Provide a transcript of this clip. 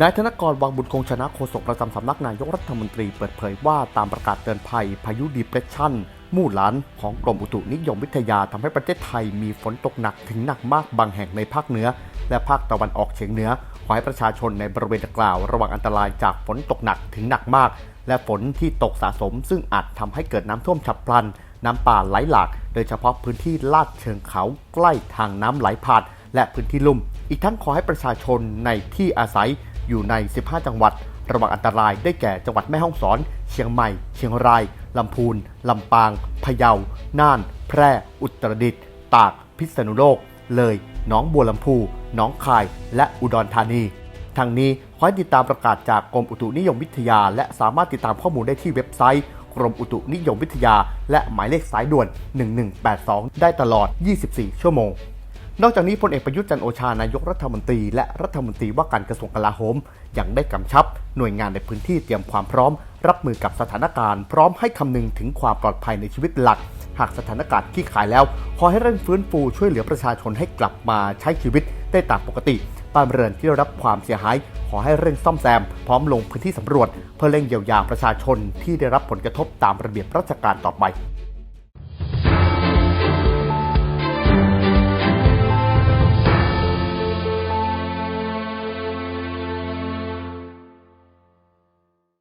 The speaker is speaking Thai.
นายธนกรวังบุญคงชนะโฆษกประจำสำนักนายกรัฐมนตรีเปิดเผยว่าตามประกาศเตือนภัย พายุดีเพรสชันมู่หลานของกรมอุตุนิยมวิทยาทำให้ประเทศไทยมีฝนตกหนักถึงหนักมากบางแห่งในภาคเหนือ และภาคตะวันออกเฉียงเหนือขอให้ประชาชนในบริเวณดังกล่าว ระวังอันตรายจากฝนตกหนักถึงหนักมาก และฝนที่ตกสะสม ซึ่งอาจทำให้เกิดน้ำท่วมฉับพลัน น้ำป่าไหลหลาก โดยเฉพาะพื้นที่ลาดเชิงเขาใกล้ทางน้ำไหลผ่านและพื้นที่ลุ่ม อีกทั้งขอให้ประชาชนในที่อาศัย อยู่ใน 15 จังหวัด ระวังอันตรายได้แก่จังหวัดแม่ฮ่องสอน เชียงใหม่ เชียงราย ลำพูน ลำปาง พะเยา น่าน แพร่ อุตรดิตถ์ ตาก พิษณุโลก เลย หนองบัวลำพู หนองคาย และอุดรธานีทางนี้ขอให้ติดตามประกาศจากกรมอุตุนิยมวิทยา และสามารถติดตามข้อมูลได้ที่เว็บไซต์ กรมอุตุนิยมวิทยา และหมายเลขสายด่วน 1182 ได้ตลอด 24 ชั่วโมง นอกจากนี้พลเอกประยุทธ์จันโอชานายกรัฐมนตรี และรัฐมนตรีว่าการกระทรวงกลาโหมยังได้กำชับ หน่วยงานในพื้นที่เตรียมความพร้อม รับมือกับสถานการณ์ พร้อมให้คำนึงถึงความปลอดภัยในชีวิตหลัก หากสถานการณ์ที่ขายแล้ว ขอให้เร่งฟื้นฟูช่วยเหลือประชาชนให้กลับมาใช้ชีวิตได้ตามปกติบ้านเรือนที่ได้รับความเสียหาย ขอให้เร่งซ่อมแซม พร้อมลงพื้นที่สำรวจ เพื่อเร่งเยียวยาประชาชนที่ได้รับผลกระทบตามระเบียบราชการต่อไป